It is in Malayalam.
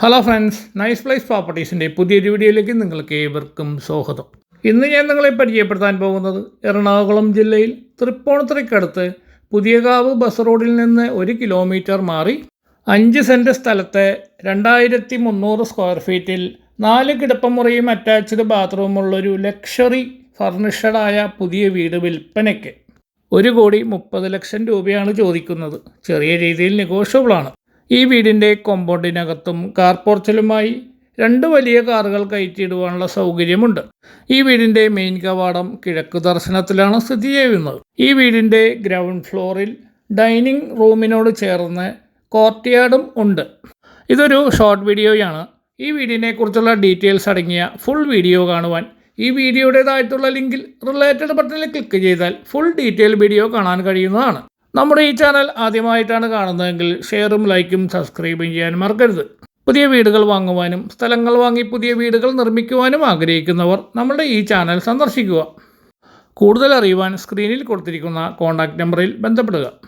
ഹലോ ഫ്രണ്ട്സ് നൈസ് പ്ലേസ് പ്രോപ്പർട്ടീസിന്റെ പുതിയൊരു വീഡിയോയിലേക്ക് നിങ്ങൾക്ക് ഏവർക്കും സ്വാഗതം. ഇന്ന് ഞാൻ നിങ്ങളെ പരിചയപ്പെടുത്താൻ പോകുന്നത് എറണാകുളം ജില്ലയിൽ തൃപ്പൂണിത്തുറയ്ക്കടുത്ത് പുതിയകാവ് ബസ് റോഡിൽ നിന്ന് ഒരു കിലോമീറ്റർ മാറി അഞ്ച് സെന്റ് സ്ഥലത്തെ രണ്ടായിരത്തി മുന്നൂറ് സ്ക്വയർ ഫീറ്റിൽ നാല് കിടപ്പമുറിയും അറ്റാച്ച്ഡ് ബാത്റൂമുള്ളൊരു ലക്ഷറി ഫർണിഷഡായ പുതിയ വീട് വിൽപ്പനയ്ക്ക്. ഒരു കോടി മുപ്പത് ലക്ഷം രൂപയാണ് ചോദിക്കുന്നത്. ചെറിയ രീതിയിൽ നെഗോഷ്യബിളാണ് ഈ വീടിന്റെ കോമ്പൗണ്ടിനകത്തും കാർ പോർച്ചിലുമായി രണ്ട് വലിയ കാറുകൾ കയറ്റിയിടുവാനുള്ള സൗകര്യമുണ്ട്. ഈ വീടിന്റെ മെയിൻ കവാടം കിഴക്ക് ദർശനത്തിലാണ് സ്ഥിതി ചെയ്യുന്നത്. ഈ വീടിന്റെ ഗ്രൗണ്ട് ഫ്ലോറിൽ ഡൈനിങ് റൂമിനോട് ചേർന്ന് കോർട്ട്യാർഡും ഉണ്ട്. ഇതൊരു ഷോർട്ട് വീഡിയോയാണ് ഈ വീടിനെക്കുറിച്ചുള്ള ഡീറ്റെയിൽസ് അടങ്ങിയ ഫുൾ വീഡിയോ കാണുവാൻ ഈ വീഡിയോയുടേതായിട്ടുള്ള ലിങ്കിൽ റിലേറ്റഡ് ബട്ടണിൽ ക്ലിക്ക് ചെയ്താൽ ഫുൾ ഡീറ്റെയിൽ വീഡിയോ കാണാൻ കഴിയുന്നതാണ്. നമ്മുടെ ഈ ചാനൽ ആദ്യമായിട്ടാണ് കാണുന്നതെങ്കിൽ ഷെയറും ലൈക്കും സബ്സ്ക്രൈബും ചെയ്യാൻ മറക്കരുത്. പുതിയ വീടുകൾ വാങ്ങുവാനും സ്ഥലങ്ങൾ വാങ്ങി പുതിയ വീടുകൾ നിർമ്മിക്കുവാനും ആഗ്രഹിക്കുന്നവർ നമ്മുടെ ഈ ചാനൽ സന്ദർശിക്കുക. കൂടുതൽ അറിയുവാൻ സ്ക്രീനിൽ കൊടുത്തിരിക്കുന്ന കോൺടാക്റ്റ് നമ്പറിൽ ബന്ധപ്പെടുക.